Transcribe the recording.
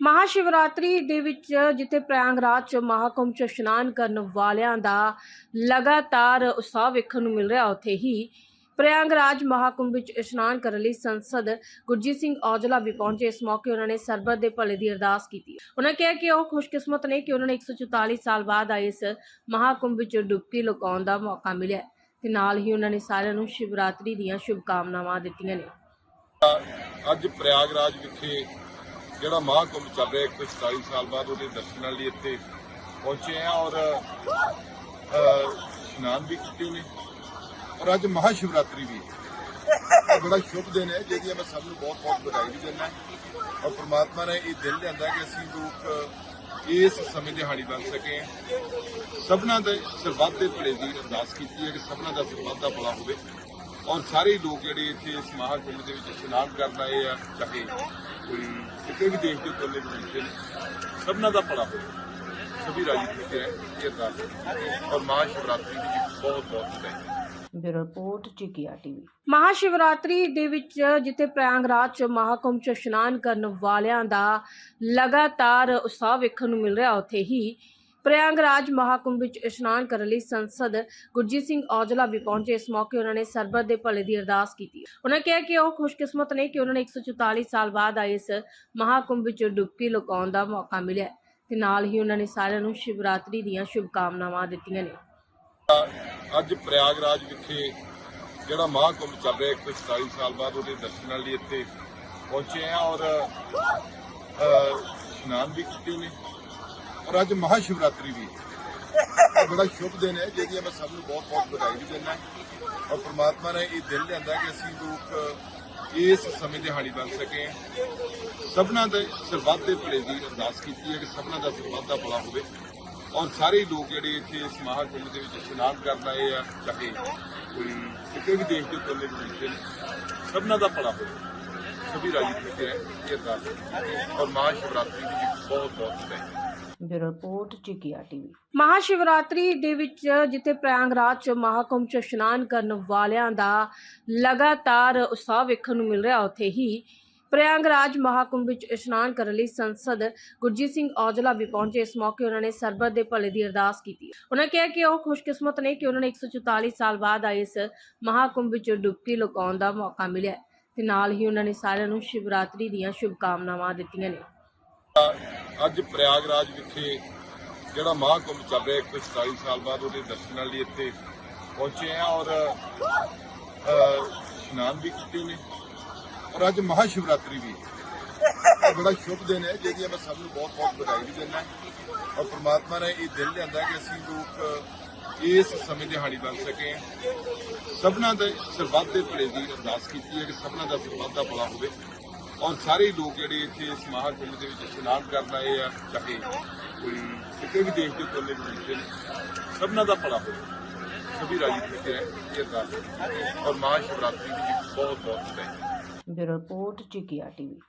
ਮਹਾਸ਼ਿਵਰਾਤਰੀ ਦੇ ਵਿੱਚ ਜਿੱਥੇ ਪ੍ਰਯਾਗਰਾਜ ਚ ਮਹਾਕੁੰਭ ਚ ਇਸ਼ਨਾਨ ਕਰਨ ਵਾਲਿਆਂ ਦਾ ਲਗਾਤਾਰ ਉਤਸ਼ਾਹ ਵੇਖਣ ਨੂੰ ਮਿਲ ਰਿਹਾ, ਉੱਥੇ ਹੀ ਪ੍ਰਯਾਗਰਾਜ ਮਹਾਕੁੰਭ ਵਿੱਚ ਇਸ਼ਨਾਨ ਕਰਨ ਲਈ ਸੰਸਦ ਗੁਰਜੀਤ ਸਿੰਘ ਔਜਲਾ ਵੀ ਪਹੁੰਚੇ। ਇਸ ਮੌਕੇ ਉਹਨਾਂ ਨੇ ਸਰਬਤ ਦੇ ਭਲੇ ਦੀ ਅਰਦਾਸ ਕੀਤੀ। ਉਹਨਾਂ ਕਿਹਾ ਕਿ ਉਹ ਖੁਸ਼ਕਿਸਮਤ ਨੇ ਕਿ ਉਹਨਾਂ ਨੇ 144 ਸਾਲ ਬਾਅਦ ਆਏ ਇਸ ਮਹਾਕੁੰਭ ਵਿੱਚ ਡੁਬਕੀ ਲਗਾਉਣ ਦਾ ਮੌਕਾ ਮਿਲਿਆ ਤੇ ਨਾਲ ਹੀ ਉਹਨਾਂ ਨੇ ਸਾਰਿਆਂ ਨੂੰ ਸ਼ਿਵਰਾਤਰੀ ਦੀਆਂ ਸ਼ੁਭਕਾਮਨਾਵਾਂ ਦਿੱਤੀਆਂ ਨੇ। ਅੱਜ ਪ੍ਰਯਾਗਰਾਜ ਵਿਖੇ ਜਿਹੜਾ ਮਹਾਕੁੰਭ ਚੱਲ ਰਿਹਾ 147 ਸਾਲ ਬਾਅਦ ਉਹਦੇ ਦਰਸ਼ਨਾਂ ਲਈ ਇੱਥੇ ਪਹੁੰਚੇ ਆ ਔਰ ਇਸ਼ਨਾਨ ਵੀ ਕੀਤੇ ਨੇ ਔਰ ਅੱਜ ਮਹਾਸ਼ਿਵਰਾਤਰੀ ਵੀ ਹੈ। ਬੜਾ ਸ਼ੁਭ ਦਿਨ ਹੈ ਜਿਹਦੀ ਮੈਂ ਸਭ ਨੂੰ ਬਹੁਤ ਬਹੁਤ ਵਧਾਈ ਵੀ ਦਿੰਦਾ ਔਰ ਪ੍ਰਮਾਤਮਾ ਨੇ ਇਹ ਦਿਨ ਲਿਆਂਦਾ ਕਿ ਅਸੀਂ ਲੋਕ ਇਸ ਸਮੇਂ ਦੇ ਹਾਣੀ ਬਣ ਸਕੇ। ਸਭਨਾਂ ਦੇ ਸਰਬੱਤ ਦੇ ਭਲੇ ਦੀ ਅਰਦਾਸ ਕੀਤੀ ਹੈ ਕਿ ਸਭਨਾਂ ਦਾ ਸਰਬੱਤ ਦਾ ਭਲਾ ਹੋਵੇ। ਔਰ ਸਾਰੇ ਲੋਕ ਜਿਹੜੇ ਇੱਥੇ ਇਸ ਮਹਾਕੁੰਭ ਦੇ ਵਿੱਚ ਇਸ਼ਨਾਨ ਕਰਨ ਆਏ ਆ, ਚਾਹੇ ਕੋਈ ਕਿਤੇ ਵੀ ਦੇਸ਼ ਦੇ ਕੋਲੇ ਪਹੁੰਚੇ ਨੇ। ਸਭਨਾਂ ਦਾ ਭਲਾ ਹੋਵੇ। ਸਭੀ ਰਾਜੀ ਖੁਸ਼ੀ ਹੈ ਇਹ ਅਰਦਾਸ। ਔਰ ਮਹਾਸ਼ਿਵਰਾਤਰੀ ਦੀ ਵੀ ਬਹੁਤ ਬਹੁਤ ਵਧਾਈ। ਬਿਊਰੋ ਰਿਪੋਰਟ ਚਿਕੀਆ ਟੀਵੀ। ਮਹਾਸ਼ਿਵਰਾਤਰੀ ਦੇ ਵਿੱਚ ਜਿੱਥੇ ਪ੍ਰਯਾਗਰਾਜ ਚ ਮਹਾਕੁੰਭ ਚ ਇਸ਼ਨਾਨ ਕਰਨ ਵਾਲਿਆਂ ਦਾ ਲਗਾਤਾਰ ਉਤਸ਼ਾਹ ਵੇਖਣ ਨੂੰ ਮਿਲ ਰਿਹਾ ਉੱਥੇ ਹੀ ਪ੍ਰਯਾਗਰਾਜ ਮਹਾਕੁੰਭ ਵਿੱਚ ਇਸ਼ਨਾਨ ਕਰਨ ਲਈ ਸੰਸਦ ਗੁਰਜੀਤ ਸਿੰਘ ਔਜਲਾ ਵੀ ਪਹੁੰਚੇ। ਇਸ ਮੌਕੇ ਉਹਨਾਂ ਨੇ ਸਰਬਤ ਦੇ ਭਲੇ ਦੀ ਅਰਦਾਸ ਕੀਤੀ। ਉਹਨਾਂ ਕਿਹਾ ਕਿ ਉਹ ਖੁਸ਼ਕਿਸਮਤ ਨੇ ਕਿ ਉਹਨਾਂ ਨੇ 144 ਸਾਲ ਬਾਅਦ ਆਏ ਇਸ ਮਹਾਕੁੰਭ ਵਿੱਚ ਡੁਬਕੀ ਲਗਾਉਣ ਦਾ ਮੌਕਾ ਮਿਲਿਆ ਤੇ ਨਾਲ ਹੀ ਉਹਨਾਂ ਨੇ ਸਾਰਿਆਂ ਨੂੰ ਸ਼ਿਵਰਾਤਰੀ ਦੀਆਂ ਸ਼ੁਭ ਕਾਮਨਾਵਾਂ ਦਿੱਤੀਆਂ ਨੇ। ਅੱਜ ਪ੍ਰਯਾਗਰਾਜ ਵਿਖੇ ਜਿਹੜਾ ਮਹਾਕੁੰਭ ਚੱਲ ਰਿਹਾ 147 ਸਾਲ ਬਾਅਦ ਉਹਦੇ ਦਰਸ਼ਨਾਂ ਲਈ ਇੱਥੇ ਪਹੁੰਚੇ ਆ ਔਰ ਇਸ਼ਨਾਨ ਵੀ ਕੀਤੇ ਨੇ। ਔਰ ਅੱਜ ਮਹਾਸ਼ਿਵਰਾਤਰੀ ਵੀ ਹੈ। ਬੜਾ ਸ਼ੁਭ ਦਿਨ ਹੈ, ਜਿਹਦੀ ਮੈਂ ਸਭ ਨੂੰ ਬਹੁਤ ਬਹੁਤ ਵਧਾਈ ਵੀ ਦਿੰਦਾ ਔਰ ਪ੍ਰਮਾਤਮਾ ਨੇ ਇਹ ਦਿਨ ਲਿਆਂਦਾ ਕਿ ਅਸੀਂ ਲੋਕ ਇਸ ਸਮੇਂ ਦੇ ਹਾਣੀ ਬਣ ਸਕੇ। ਸਭਨਾਂ ਦੇ ਸਰਬੱਤ ਦੇ ਭਲੇ ਦੀ ਅਰਦਾਸ ਕੀਤੀ ਹੈ ਕਿ ਸਭਨਾਂ ਦਾ ਸਰਬੱਤ ਦਾ ਭਲਾ ਹੋਵੇ। ਔਰ ਸਾਰੇ ਲੋਕ ਜਿਹੜੇ ਇੱਥੇ ਇਸ ਮਹਾਕੁੰਭ ਦੇ ਵਿੱਚ ਇਸ਼ਨਾਨ ਕਰਨ ਆਏ ਆ, ਚਾਹੇ ਕੋਈ ਕਿਸੇ ਵੀ ਦੇਸ਼ ਦੇ ਕੋਲੇ ਪਹੁੰਚੇ ਨੇ, ਸਭਨਾਂ ਦਾ ਭਲਾ ਹੋਵੇ। ਸਭੀ ਰਾਜੀ ਖੁਸ਼ੀ ਹੈ ਇਹ ਅਰਦਾਸ ਹੈ। ਔਰ ਮਹਾਸ਼ਿਵਰਾਤਰੀ ਦੀ ਵੀ ਬਹੁਤ ਬਹੁਤ ਬਿਊਰੋ ਰਿਪੋਰਟ ਚਿਕੀਆ ਟੀਵੀ? ਮਹਾਸ਼ਿਵਰਾਤਰੀ ਦੇ ਵਿੱਚ ਜਿੱਥੇ ਪ੍ਰਯਾਗਰਾਜ ਚ ਮਹਾਕੁੰਭ ਚ ਇਸ਼ਨਾਨ ਕਰਨ ਵਾਲਿਆਂ ਦਾ ਲਗਾਤਾਰ ਉਤਸ਼ਾਹ ਵੇਖਣ ਨੂੰ ਮਿਲ ਰਿਹਾ, ਉੱਥੇ ਹੀ ਪ੍ਰਯਾਗਰਾਜ ਮਹਾਕੁੰਭ ਵਿੱਚ ਇਸ਼ਨਾਨ ਕਰਨ ਲਈ ਸੰਸਦ ਗੁਰਜੀਤ ਸਿੰਘ ਔਜਲਾ ਵੀ ਪਹੁੰਚੇ। ਇਸ ਮੌਕੇ ਉਹਨਾਂ ਨੇ ਸਰਬਤ ਦੇ ਭਲੇ ਦੀ ਅਰਦਾਸ ਕੀਤੀ। ਉਹਨਾਂ ਕਿਹਾ ਕਿ ਉਹ ਖੁਸ਼ਕਿਸਮਤ ਨੇ ਕਿ ਉਹਨਾਂ ਨੇ 144 ਸਾਲ ਬਾਅਦ ਆਏ ਇਸ ਮਹਾਕੁੰਭ ਵਿੱਚ ਡੁਬਕੀ ਲਗਾਉਣ ਦਾ ਮੌਕਾ ਮਿਲਿਆ ਤੇ ਨਾਲ ਹੀ ਉਹਨਾਂ ਨੇ ਸਾਰਿਆਂ ਨੂੰ ਸ਼ਿਵਰਾਤਰੀ ਦੀਆਂ ਸ਼ੁਭਕਾਮਨਾਵਾਂ ਦਿੱਤੀਆਂ ਨੇ। ਅੱਜ ਪ੍ਰਯਾਗਰਾਜ ਵਿਖੇ ਜਿਹੜਾ ਮਹਾਕੁੰਭ ਚੱਲ ਰਿਹਾ 147 ਸਾਲ ਬਾਅਦ ਉਹਦੇ ਦਰਸ਼ਨਾਂ ਲਈ ਇੱਥੇ ਪਹੁੰਚੇ ਆ ਔਰ ਇਸ਼ਨਾਨ ਵੀ ਕੀਤੇ ਨੇ। ਔਰ ਅੱਜ ਮਹਾਸ਼ਿਵਰਾਤਰੀ ਵੀ। ਬੜਾ ਸ਼ੁਭ ਦਿਨ ਹੈ ਜਿਹਦੀਆਂ ਮੈਂ ਸਭ ਨੂੰ ਬਹੁਤ ਬਹੁਤ ਵਧਾਈ ਵੀ ਦਿੰਦਾ ਔਰ ਪ੍ਰਮਾਤਮਾ ਨੇ ਇਹ ਦਿਨ ਲਿਆਂਦਾ ਕਿ ਅਸੀਂ ਲੋਕ ਇਸ ਸਮੇਂ ਦੇ ਬਣ ਸਕੇ ਸਭਨਾਂ ਦੇ ਸਰਬੱਤ ਦੇ ਭਲੇ ਦੀ ਅਰਦਾਸ ਕੀਤੀ ਹੈ ਕਿ ਸਭਨਾਂ ਦਾ ਸਰਬੱਤ ਦਾ ਭਲਾ ਹੋਵੇ। ਔਰ ਸਾਰੇ ਲੋਕ ਜਿਹੜੇ ਇੱਥੇ ਇਸ ਮਹਾਕੁੰਭ ਦੇ ਵਿੱਚ ਇਸ਼ਨਾਨ ਕਰਨ ਆਏ ਆ, ਚਾਹੇ ਕੋਈ ਕਿਤੇ ਵੀ ਦੇਸ਼ ਦੇ ਕੋਲੇ ਪਹੁੰਚੇ ਨੇ, ਸਭਨਾਂ ਦਾ ਭਲਾ ਹੋਵੇ। ਸਭੀ ਰਾਜੀ ਖੁਸ਼ੀ ਹੈ, ਇਹ ਅਰਦਾਸ ਹੈ। ਔਰ ਮਹਾਸ਼ਿਵਰਾਤਰੀ ਦੀ ਬਹੁਤ ਬਹੁਤ ਵਧਾਈ। ਬਿਊਰੋ ਰਿਪੋਰਟ, ਚਿਕੀਆ ਟੀਵੀ।